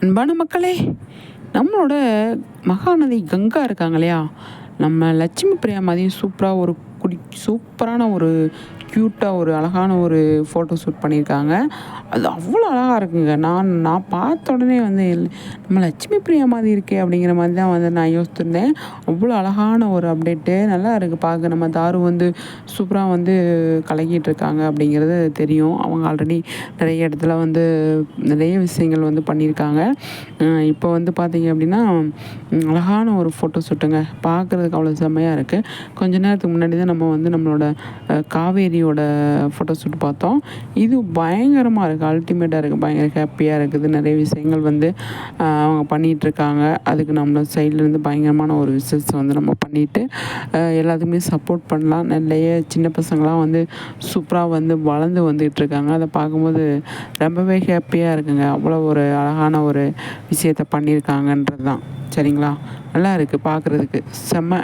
அன்பான மக்களே நம்மளோட மகாநதி கங்கா இருக்காங்க இல்லையா? நம்ம லட்சுமி பிரியா மாதிரியும் சூப்பராக ஒரு குடி சூப்பரான ஒரு க்யூட்டாக ஒரு அழகான ஒரு ஃபோட்டோ ஷூட் பண்ணியிருக்காங்க. அது அவ்வளோ அழகாக இருக்குங்க. நான் நான் பார்த்த உடனே வந்து நம்ம லட்சுமி பிரியா மாதிரி இருக்கே அப்படிங்கிற மாதிரி தான் வந்து நான் யோசிச்சிருந்தேன் அவ்வளோ அழகான ஒரு அப்டேட்டு நல்லா இருக்குது பார்க்க நம்ம தாரு வந்து சூப்பராக வந்து கலக்கிட்டு இருக்காங்க அப்படிங்கிறது தெரியும். அவங்க ஆல்ரெடி நிறைய இடத்துல வந்து நிறைய விஷயங்கள் வந்து பண்ணியிருக்காங்க. இப்போ வந்து பார்த்திங்க அப்படின்னா அழகான ஒரு ஃபோட்டோ ஷூட்டுங்க பார்க்குறதுக்கு அவ்வளோ செம்மையாக இருக்குது கொஞ்ச நேரத்துக்கு முன்னாடி தான் நம்ம வந்து நம்மளோட காவேரி காவேரியோட ஃபோட்டோ ஷூட் பார்த்தோம். இது பயங்கரமாக இருக்குது அல்டிமேட்டாக இருக்குது பயங்கர ஹாப்பியாக இருக்குது. நிறைய விஷயங்கள் வந்து அவங்க பண்ணிகிட்ருக்காங்க அதுக்கு நம்ம சைட்லேருந்து பயங்கரமான ஒரு விஷயத்தை வந்து நம்ம பண்ணிட்டு எல்லாத்துக்குமே சப்போர்ட் பண்ணலாம். நிறைய சின்ன பசங்களாம் வந்து சூப்பராக வந்து வளர்ந்து வந்துக்கிட்டு இருக்காங்க அதை பார்க்கும்போது ரொம்பவே ஹாப்பியாக இருக்குங்க. அவ்வளோ ஒரு அழகான ஒரு விஷயத்தை பண்ணியிருக்காங்கன்றது தான் சரிங்களா? நல்லா இருக்குது பார்க்குறதுக்கு. செம்ம